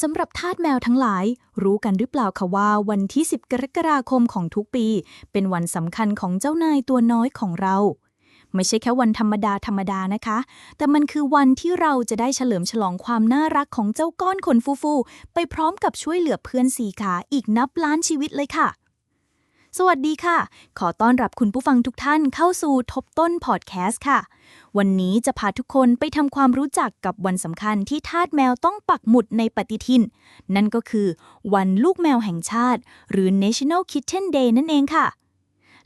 สำหรับทาสแมวทั้งหลาย รู้กันหรือเปล่าคะว่าวันที่ 10 กรกฎาคมของทุกปี เป็นวันสำคัญของเจ้านายตัวน้อยของเรา ไม่ใช่แค่วันธรรมดาธรรมดานะคะ แต่มันคือวันที่เราจะได้เฉลิมฉลองความน่ารักของเจ้าก้อนขนฟูๆไปพร้อมกับช่วยเหลือเพื่อนสีขาอีกนับล้านชีวิตเลยค่ะ สวัสดีค่ะ ขอต้อนรับคุณผู้ฟังทุกท่านเข้าสู่ทบต้นพอดแคสต์ค่ะ วันนี้จะพาทุกคนไปทำความรู้จักกับวันสำคัญที่ทาสแมวต้องปักหมุดในปฏิทิน นั่นก็คือวันลูกแมวแห่งชาติ หรือ National Kitten Day นั่นเองค่ะ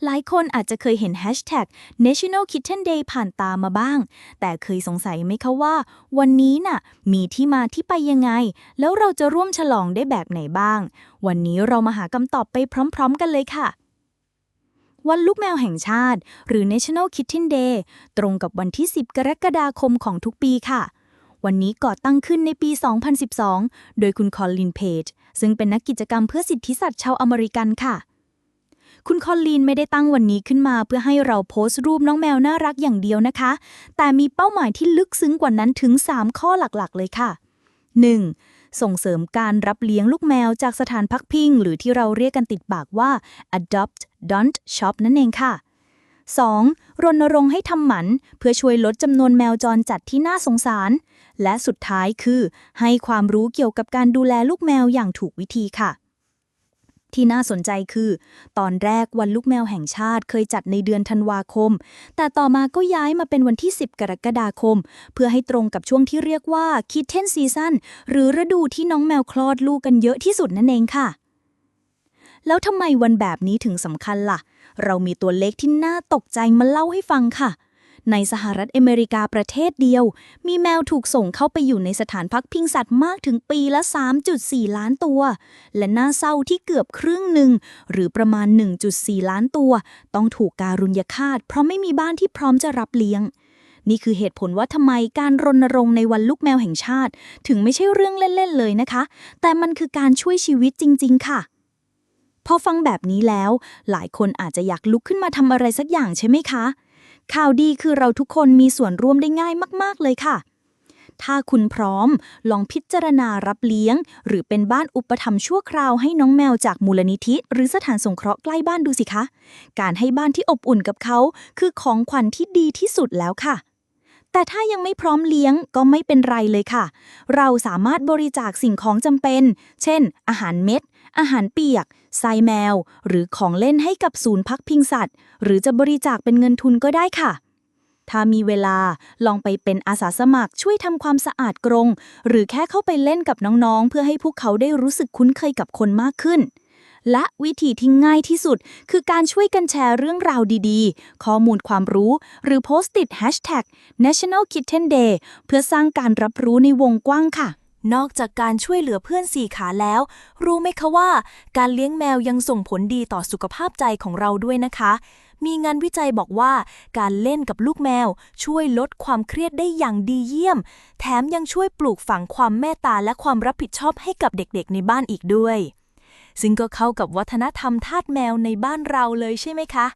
หลายคนอาจจะเคยเห็น Hashtag National Kitten Day ผ่านตามาบ้าง แต่เคยสงสัยไหมคะว่า วันนี้น่ะ มีที่มาที่ไปยังไง แล้วเราจะร่วมฉลองได้แบบไหนบ้าง วันนี้เรามาหาคำตอบไปพร้อม ๆ กันเลยค่ะวันลูกแมวแห่งชาติ หรือ National Kitten Day ตรงกับวันที่ 10 กรกฎาคมของทุกปีค่ะ วันนี้ก่อตั้งขึ้นในปี 2012 โดยคุณคอลลินเพจซึ่งเป็นนักกิจกรรมเพื่อสิทธิสัตว์ชาวอเมริกันค่ะ คุณคอลลีนไม่ได้ตั้งวันนี้ขึ้นมาเพื่อให้เราโพสต์รูปน้องแมวน่ารักอย่างเดียวนะคะ แต่มีเป้าหมายที่ลึกซึ้งกว่านั้นถึง 3 ข้อหลักๆ เลยค่ะ 1. ส่งเสริมการรับเลี้ยงลูกแมวจากสถานพักพิง หรือที่เราเรียกกันติดปากว่า adopt don't shop นั่นเองค่ะ 2. รณรงค์ให้ทำหมัน เพื่อช่วยลดจำนวนแมวจรจัดที่น่าสงสาร และสุดท้ายคือ ให้ความรู้เกี่ยวกับการดูแลลูกแมวอย่างถูกวิธีค่ะ ที่น่าสนใจคือ ตอนแรกวันลูกแมวแห่งชาติเคยจัดในเดือนธันวาคม แต่ต่อมาก็ย้ายมาเป็นวันที่ 10 กรกฎาคม เพื่อให้ตรงกับช่วงที่เรียกว่า Kitten Season หรือฤดูที่น้องแมวคลอดลูกกันเยอะที่สุดนั่นเองค่ะ แล้วทำไมวันแบบนี้ถึงสำคัญล่ะ เรามีตัวเลขที่น่าตกใจมาเล่าให้ฟังค่ะ ในสหรัฐอเมริกาประเทศเดียว มีแมวถูกส่งเข้าไปอยู่ในสถานพักพิงสัตว์มากถึงปีละ 3.4 ล้านตัว และน่าเศร้าที่เกือบครึ่งหนึ่ง หรือประมาณ 1.4 ล้านตัว ต้องถูกการุญยฆาต เพราะไม่มีบ้านที่พร้อมจะรับเลี้ยงนี่คือเหตุผลว่าทำไมการรณรงค์ในวันลูกแมวแห่งชาติ ถึงไม่ใช่เรื่องเล่น ๆ เลยนะคะ แต่มันคือการช่วยชีวิตจริง ๆ ค่ะ พอฟังแบบนี้แล้ว หลายคนอาจจะอยากลุกขึ้นมาทำอะไรสักอย่างใช่ไหมคะ ข่าวดีคือเราทุกคนมีส่วนร่วมได้ง่ายมาก ๆ เลยค่ะ ถ้าคุณพร้อม ลองพิจารณารับเลี้ยง หรือเป็นบ้านอุปถัมภ์ชั่วคราวให้น้องแมวจากมูลนิธิ หรือสถานสงเคราะห์ใกล้บ้านดูสิคะ การให้บ้านที่อบอุ่นกับเขา คือของขวัญที่ดีที่สุดแล้วค่ะแต่ถ้ายังไม่พร้อมเลี้ยงก็ไม่เป็นไรเลยค่ะ เราสามารถบริจาคสิ่งของจำเป็น เช่น อาหารเม็ด อาหารเปียกทรายแมว หรือของเล่นให้กับศูนย์พักพิงสัตว์ หรือจะบริจาคเป็นเงินทุนก็ได้ค่ะ ถ้ามีเวลาลองไปเป็นอาสาสมัครช่วยทำความสะอาดกรง หรือแค่เข้าไปเล่นกับน้องๆ เพื่อให้พวกเขาได้รู้สึกคุ้นเคยกับคนมากขึ้น และวิธีที่ง่ายที่สุด คือการช่วยกันแชร์เรื่องราวดีๆ ข้อมูลความรู้ หรือโพสต์ติด hashtag National Kitten Day เพื่อสร้างการรับรู้ในวงกว้างค่ะ นอกจากการช่วยเหลือเพื่อนสี่ขาแล้ว รู้ไหมคะว่า การเลี้ยงแมวยังส่งผลดีต่อสุขภาพใจของเราด้วยนะคะ มีงานวิจัยบอกว่า การเล่นกับลูกแมว ช่วยลดความเครียดได้อย่างดีเยี่ยม แถมยังช่วยปลูกฝังความเมตตาและความรับผิดชอบให้กับเด็กๆในบ้านอีกด้วย ซึ่งก็เข้ากับวัฒนธรรมทาสแมวในบ้านเราเลยใช่ไหมคะ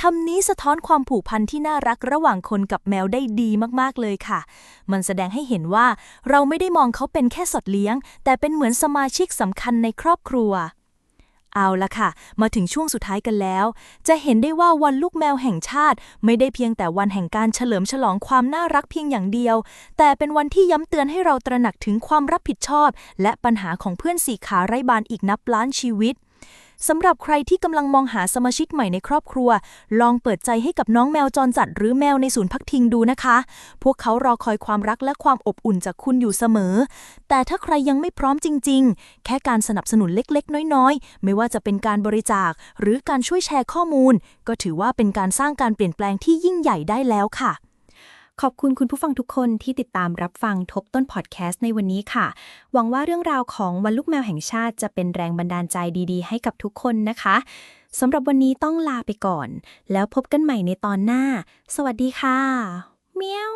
คำนี้สะท้อนความผูกพันที่น่ารักระหว่างคนกับแมวได้ดีมากๆเลยค่ะ มันแสดงให้เห็นว่าเราไม่ได้มองเขาเป็นแค่สัตว์เลี้ยง แต่เป็นเหมือนสมาชิกสำคัญในครอบครัว เอาละค่ะ มาถึงช่วงสุดท้ายกันแล้ว จะเห็นได้ว่าวันลูกแมวแห่งชาติ ไม่ได้เพียงแต่วันแห่งการเฉลิมฉลองความน่ารักเพียงอย่างเดียว แต่เป็นวันที่ย้ำเตือนให้เราตระหนักถึงความรับผิดชอบ และปัญหาของเพื่อนสีขาไร้บานอีกนับล้านชีวิต สำหรับใครที่กำลังมองหาสมาชิกใหม่ในครอบครัว ลองเปิดใจให้กับน้องแมวจรจัดหรือแมวในศูนย์พักพิงดูนะคะ พวกเขารอคอยความรักและความอบอุ่นจากคุณอยู่เสมอ แต่ถ้าใครยังไม่พร้อมจริง ๆ แค่การสนับสนุนเล็กๆ น้อยๆ ไม่ว่าจะเป็นการบริจาค หรือการช่วยแชร์ข้อมูล ก็ถือว่าเป็นการสร้างการเปลี่ยนแปลงที่ยิ่งใหญ่ได้แล้วค่ะ ขอบคุณคุณผู้ฟังทุกคนที่ติดตามรับฟังทบต้นพอดแคสต์ในวันนี้ค่ะ หวังว่าเรื่องราวของวันลูกแมวแห่งชาติจะเป็นแรงบันดาลใจดีๆ ให้กับทุกคนนะคะสำหรับวันนี้ต้องลาไปก่อน แล้วพบกันใหม่ในตอนหน้า สวัสดีค่ะเมียว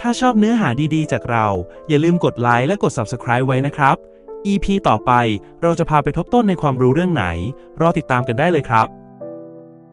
ถ้าชอบเนื้อหาดีๆ จากเรา อย่าลืมกดไลค์และกด Subscribe ไว้นะครับ EP ต่อไปเราจะพาไปทบต้นในความรู้เรื่องไหน รอติดตามกันได้เลยครับ